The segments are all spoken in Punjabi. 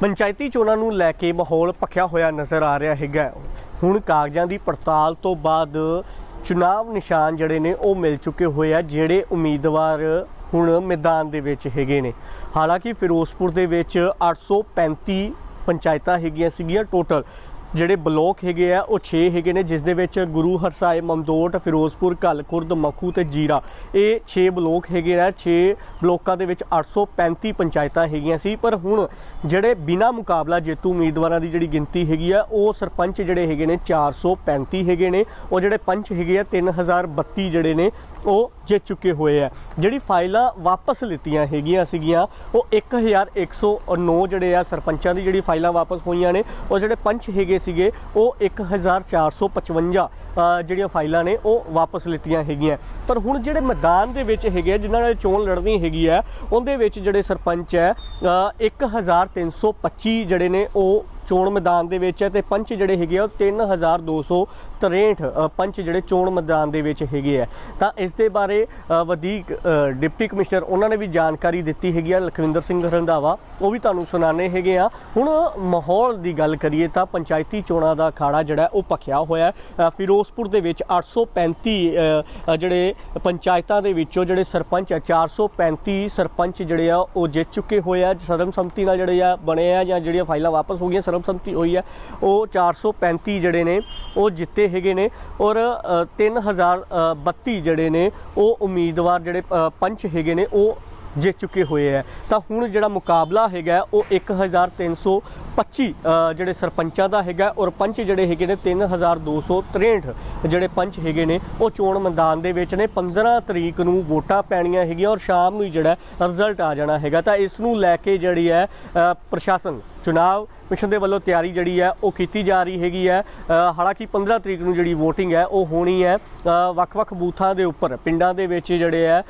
ਪੰਚਾਇਤੀ ਚੋਣਾਂ ਨੂੰ ਲੈ ਕੇ ਮਾਹੌਲ ਭਖਿਆ ਹੋਇਆ ਨਜ਼ਰ ਆ ਰਿਹਾ ਹੈਗਾ। ਹੁਣ ਕਾਗਜ਼ਾਂ ਦੀ ਪੜਤਾਲ ਤੋਂ ਬਾਅਦ ਚੁਣਾਵ ਨਿਸ਼ਾਨ ਜਿਹੜੇ ਨੇ ਉਹ ਮਿਲ ਚੁੱਕੇ ਹੋਏ ਆ, ਜਿਹੜੇ ਉਮੀਦਵਾਰ ਹੁਣ ਮੈਦਾਨ ਦੇ ਵਿੱਚ ਹੈਗੇ ਨੇ। ਹਾਲਾਂਕਿ ਫਿਰੋਜ਼ਪੁਰ ਦੇ ਵਿੱਚ 835 ਪੰਚਾਇਤਾਂ ਹੈਗੀਆਂ ਸੀਗੀਆਂ ਟੋਟਲ ਜਿਹੜੇ ਬਲੋਕ ਹੈਗੇ ਆ, ਉਹ 6 ਹੈਗੇ ਨੇ, ਜਿਸ ਦੇ ਵਿੱਚ ਗੁਰੂ ਹਰਸਾਏ ਮਮਦੋਟ, ਫਿਰੋਜ਼ਪੁਰ ਘੱਲ ਖੁਰਦ ਮੱਖੂ ਤੇ ਜੀਰਾ। ਇਹ 6 ਬਲੋਕ ਹੈਗੇ ਆ 6 ਬਲੋਕਾਂ ਦੇ ਵਿੱਚ 835 ਪੰਚਾਇਤਾਂ ਹੈਗੀਆਂ ਸੀ। ਪਰ ਹੁਣ ਜਿਹੜੇ ਬਿਨਾ ਮੁਕਾਬਲਾ ਜੇਤੂ ਉਮੀਦਵਾਰਾਂ ਦੀ ਜਿਹੜੀ ਗਿਣਤੀ ਹੈਗੀ ਆ, ਉਹ ਸਰਪੰਚ ਜਿਹੜੇ ਹੈਗੇ ਨੇ 435 ਹੈਗੇ ਨੇ। ਉਹ ਜਿਹੜੇ ਪੰਚ ਹੈਗੇ ਆ 3032 ਜਿਹੜੇ ਨੇ, ਉਹ ਜਿੱਤ ਚੁੱਕੇ ਹੋਏ ਆ। ਜਿਹੜੀ ਫਾਈਲਾਂ ਵਾਪਸ ਲਿੱਤੀਆਂ ਹੈਗੀਆਂ ਸੀਗੀਆਂ, ਉਹ 1109 ਜਿਹੜੇ ਆ, ਸਰਪੰਚਾਂ ਦੀ ਜਿਹੜੀ ਫਾਈਲਾਂ ਵਾਪਸ ਹੋਈਆਂ ਨੇ, ਉਹ ਜਿਹੜੇ ਪੰਚ ਹੈਗੇ ਸੀਗੇ ਉਹ 1455 ਅ, ਜਿਹੜੀਆਂ ਫਾਈਲਾਂ ਨੇ ਉਹ ਵਾਪਸ ਲਿੱਤੀਆਂ ਹੈਗੀਆਂ। ਪਰ ਹੁਣ ਜਿਹੜੇ ਮੈਦਾਨ ਦੇ ਵਿੱਚ ਹੈਗੇ ਆ, ਜਿਨ੍ਹਾਂ ਨਾਲ ਚੋਣ ਲੜਨੀ ਹੈਗੀ ਹੈ ਉਹਦੇ ਵਿੱਚ ਜਿਹੜੇ ਸਰਪੰਚ ਹੈ ਅ, 1325 ਜਿਹੜੇ ਨੇ ਉਹ ਚੋਣ ਮੈਦਾਨ ਦੇ ਵਿੱਚ ਹੈ ਤੇ ਪੰਚ ਜਿਹੜੇ ਹੈਗੇ ਆ ਉਹ 3263 ਅ, ਪੰਚ ਜਿਹੜੇ ਚੋਣ ਮੈਦਾਨ ਦੇ ਵਿੱਚ ਹੈਗੇ ਆ। ਤਾਂ ਇਸ ਦੇ ਬਾਰੇ ਵਧੀਕ ਡਿਪਟੀ ਕਮਿਸ਼ਨਰ ਉਹਨਾਂ ਨੇ ਵੀ ਜਾਣਕਾਰੀ ਦਿੱਤੀ ਹੈਗੀ ਆ ਲਖਵਿੰਦਰ ਸਿੰਘ ਰੰਧਾਵਾ। ਉਹ ਵੀ ਤੁਹਾਨੂੰ ਸੁਣਾਣੇ ਹੈਗੇ ਆ। ਹੁਣ ਮਾਹੌਲ ਦੀ ਗੱਲ ਕਰੀਏ ਤਾਂ ਪੰਚਾਇਤੀ ਚੋਣਾਂ ਦਾ ਅਖਾੜਾ ਜਿਹੜਾ ਉਹ ਭਖਿਆ ਹੋਇਆ ਫਿਰੋਜ਼ਪੁਰ ਦੇ ਵਿੱਚ 835 ਅ, ਅ, ਜਿਹੜੇ ਪੰਚਾਇਤਾਂ ਦੇ ਵਿੱਚੋਂ ਜਿਹੜੇ ਸਰਪੰਚ ਹੈ 435 ਸਰਪੰਚ ਜਿਹੜੇ ਆ ਉਹ ਜਿੱਤ ਚੁੱਕੇ ਹੋਏ ਆ। ਸਰਬਸੰਮਤੀ ਨਾਲ ਜਿਹੜੇ ਆ ਬਣੇ ਆ ਜਾਂ ਜਿਹੜੀਆਂ ਫਾਈਲਾਂ ਵਾਪਸ ਹੋ ਗਈਆਂ ਸਰਬ ਸਰਬਸੰਮਤੀ ਹੋਈ ਹੈ। ਉਹ 435 ਜਿਹੜੇ ਨੇ, ਉਹ ਜਿੱਤੇ ਹੈਗੇ ਨੇ ਔਰ 3032 ਜਿਹੜੇ ਨੇ, ਉਹ ਉਮੀਦਵਾਰ ਜਿਹੜੇ ਪੰਚ ਹੈਗੇ ਨੇ, ਉਹ ਜਿੱਤ ਚੁੱਕੇ ਹੋਏ ਆ ਤਾਂ ਹੁਣ ਜਿਹੜਾ ਮੁਕਾਬਲਾ ਹੈਗਾ, ਉਹ 1300 25 ਜਿਹੜੇ ਸਰਪੰਚਾਂ ਦਾ ਹੈਗਾ ਔਰ ਪੰਚ ਜਿਹੜੇ ਹੈਗੇ ਨੇ 3263 ਜਿਹੜੇ ਪੰਚ ਹੈਗੇ ਨੇ, ਉਹ ਚੋਣ ਮੈਦਾਨ ਦੇ ਵਿੱਚ ਨੇ। 15 ਤਰੀਕ ਨੂੰ ਵੋਟਾਂ ਪੈਣੀਆਂ ਹੈਗੀਆਂ ਔਰ ਸ਼ਾਮ ਨੂੰ ਹੀ ਜਿਹੜਾ ਰਿਜ਼ਲਟ ਆ ਜਾਣਾ ਹੈਗਾ। ਤਾਂ ਇਸ ਨੂੰ ਲੈ ਕੇ ਜਿਹੜੀ ਹੈ ਪ੍ਰਸ਼ਾਸਨ, ਚੁਣਾਵ ਕਮਿਸ਼ਨ ਦੇ ਵੱਲੋਂ ਤਿਆਰੀ ਜਿਹੜੀ ਹੈ, ਉਹ ਕੀਤੀ ਜਾ ਰਹੀ ਹੈਗੀ ਹੈ। ਹਾਲਾਂਕਿ 15 ਤਰੀਕ ਨੂੰ ਜਿਹੜੀ VOTING ਹੈ, ਉਹ ਹੋਣੀ ਹੈ। ਵੱਖ-ਵੱਖ ਬੂਥਾਂ ਦੇ ਉੱਪਰ, ਪਿੰਡਾਂ ਦੇ ਵਿੱਚ ਜਿਹੜੇ ਹੈ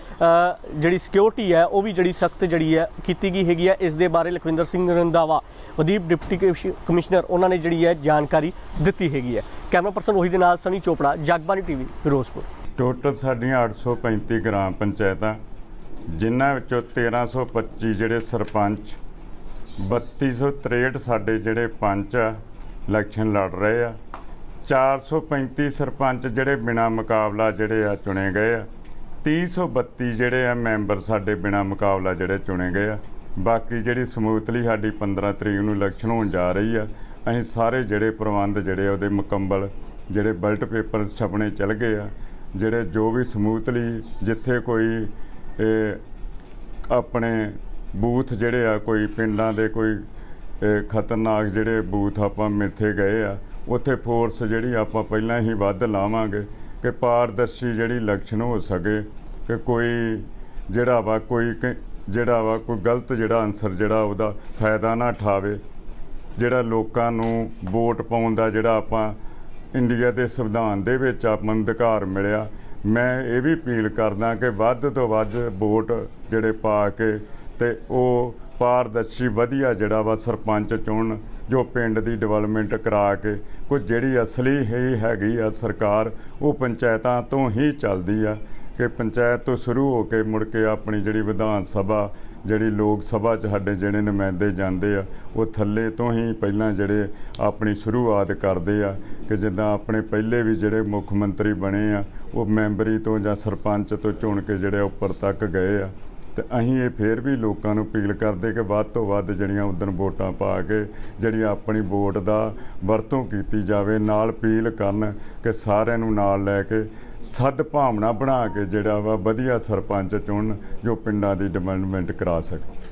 ਜਿਹੜੀ ਸਿਕਿਉਰਿਟੀ ਹੈ, ਉਹ ਵੀ ਜਿਹੜੀ ਸਖਤ ਜਿਹੜੀ ਹੈ, ਕੀਤੀ ਗਈ ਹੈਗੀ ਹੈ। ਇਸ ਦੇ ਬਾਰੇ ਲਖਵਿੰਦਰ ਸਿੰਘ ਰੰਦਾਵਾ ਵਦੀਪ ਡਿਪਟੀ ਕਮਿਸ਼- ਕਮਿਸ਼ਨਰ ਉਹਨਾਂ ਨੇ ਜਿਹੜੀ ਹੈ ਜਾਣਕਾਰੀ ਦਿੱਤੀ ਹੈਗੀ ਹੈ। ਕੈਮਰਾ ਪਰਸਨ ਉਹੀ ਦੇ ਨਾਲ ਸਨੀ ਚੋਪੜਾ ਜਗਬਾਨੀ ਟੀਵੀ, ਫਿਰੋਜ਼ਪੁਰ। ਟੋਟਲ ਸਾਡੀਆਂ 835 ਗ੍ਰਾਮ ਪੰਚਾਇਤਾਂ, ਜਿਨ੍ਹਾਂ ਵਿੱਚੋਂ 1325 ਜਿਹੜੇ ਸਰਪੰਚ 3263 ਸਾਡੇ ਜਿਹੜੇ ਪੰਚ ਆ, ਇਲੈਕਸ਼ਨ ਲੜ ਰਹੇ ਆ 435 ਸਰਪੰਚ ਜਿਹੜੇ ਬਿਨਾ ਮੁਕਾਬਲਾ ਜਿਹੜੇ ਆ ਚੁਣੇ ਗਏ ਆ 332 ਜਿਹੜੇ ਆ ਮੈਂਬਰ ਸਾਡੇ ਬਿਨਾ ਮੁਕਾਬਲਾ ਜਿਹੜੇ ਚੁਣੇ ਗਏ ਆ ਬਾਕੀ ਜਿਹੜੀ ਸਮੂਥਲੀ ਸਾਡੀ 15 ਤਰੀਕ ਨੂੰ ਇਲੈਕਸ਼ਨ ਹੋਣ ਜਾ ਰਹੀ ਆ, ਅਸੀਂ ਸਾਰੇ ਜਿਹੜੇ ਪ੍ਰਬੰਧ ਜਿਹੜੇ ਆ ਉਹਦੇ ਮੁਕੰਮਲ, ਜਿਹੜੇ ਬਲਟ ਪੇਪਰ ਛਪਣੇ ਚੱਲ ਗਏ ਆ, ਜਿਹੜੇ ਜੋ ਵੀ ਸਮੂਥਲੀ ਜਿੱਥੇ ਕੋਈ ਆਪਣੇ ਬੂਥ ਜਿਹੜੇ ਆ, ਕੋਈ ਪਿੰਡਾਂ ਦੇ ਕੋਈ ਖਤਰਨਾਕ ਜਿਹੜੇ ਬੂਥ ਆਪਾਂ ਮਿੱਥੇ ਗਏ ਆ, ਉੱਥੇ ਫੋਰਸ ਜਿਹੜੀ ਆਪਾਂ ਪਹਿਲਾਂ ਹੀ ਵੱਧ ਲਾਵਾਂਗੇ ਕਿ ਪਾਰਦਰਸ਼ੀ ਜਿਹੜੀ ਇਲੈਕਸ਼ਨ ਹੋ ਸਕੇ, ਕਿ ਕੋਈ ਜਿਹੜਾ ਵਾ ਕੋਈ ਕਿ- ਜਿਹੜਾ ਵਾ, ਕੋਈ ਗਲਤ ਜਿਹੜਾ ਆਨਸਰ ਜਿਹੜਾ ਉਹਦਾ ਫਾਇਦਾ ਨਾ ਠਾਵੇ। ਜਿਹੜਾ ਲੋਕਾਂ ਨੂੰ ਵੋਟ ਪਾਉਣ ਦਾ ਜਿਹੜਾ ਆਪਾਂ ਇੰਡੀਆ ਦੇ ਸੰਵਿਧਾਨ ਦੇ ਵਿੱਚ ਆਪਾਂ ਨੂੰ ਅਧਿਕਾਰ ਮਿਲਿਆ, ਮੈਂ ਇਹ ਵੀ ਅਪੀਲ ਕਰਦਾ ਕਿ ਵੱਧ ਤੋਂ ਵੱਧ ਵੋਟ ਜਿਹੜੇ ਪਾ ਕੇ ਤੇ ਉਹ ਪਾਰਦਰਸ਼ੀ, ਵਧੀਆ ਜਿਹੜਾ ਵਾ ਸਰਪੰਚ ਚੁਣਨ ਜੋ ਪਿੰਡ ਦੀ ਡਿਵੈਲਪਮੈਂਟ ਕਰਾ ਕੇ। ਕੁਝ ਜਿਹੜੀ ਅਸਲੀ ਹੀ ਹੈਗੀ ਆ ਸਰਕਾਰ, ਉਹ ਪੰਚਾਇਤਾਂ ਤੋਂ ਹੀ ਚੱਲਦੀ ਆ। ਕਿ ਪੰਚਾਇਤ ਤੋਂ ਸ਼ੁਰੂ ਹੋ ਕੇ ਮੁੜ ਕੇ ਆਪਣੀ ਜਿਹੜੀ ਵਿਧਾਨ ਸਭਾ, ਜਿਹੜੀ ਲੋਕ ਸਭਾ 'ਚ ਸਾਡੇ ਜਿਹੜੇ ਨੁਮਾਇੰਦੇ ਜਾਂਦੇ ਆ, ਉਹ ਥੱਲੇ ਤੋਂ ਹੀ ਪਹਿਲਾਂ ਜਿਹੜੇ ਆਪਣੀ ਸ਼ੁਰੂਆਤ ਕਰਦੇ ਆ ਕਿ ਜਿੱਦਾਂ ਆਪਣੇ ਪਹਿਲੇ ਵੀ ਜਿਹੜੇ ਮੁੱਖ ਮੰਤਰੀ ਬਣੇ ਆ, ਉਹ ਮੈਂਬਰੀ ਤੋਂ ਜਾਂ ਸਰਪੰਚ ਤੋਂ ਚੁਣ ਕੇ ਜਿਹੜੇ ਉੱਪਰ ਤੱਕ ਗਏ ਆ। ਤੇ ਅਸੀਂ ਇਹ ਫੇਰ ਵੀ ਲੋਕਾਂ ਨੂੰ ਅਪੀਲ ਕਰਦੇ ਕਿ ਵੱਧ ਤੋਂ ਵੱਧ ਜਿਹੜੀਆਂ ਉਦਣ ਵੋਟਾਂ ਪਾ ਕੇ ਜਿਹੜੀ ਆਪਣੀ ਵੋਟ ਦਾ ਵਰਤੋਂ ਕੀਤੀ ਜਾਵੇ, ਨਾਲ ਅਪੀਲ ਕਰਨ ਕਿ ਸਾਰਿਆਂ ਨੂੰ ਨਾਲ ਲੈ ਕੇ ਸਦ ਭਾਵਨਾ ਬਣਾ ਕੇ ਜਿਹੜਾ ਵਾ ਵਧੀਆ ਸਰਪੰਚ ਚੁਣਨ ਜੋ ਪਿੰਡਾਂ ਦੀ ਡਿਵੈਲਪਮੈਂਟ ਕਰਾ ਸਕੇ।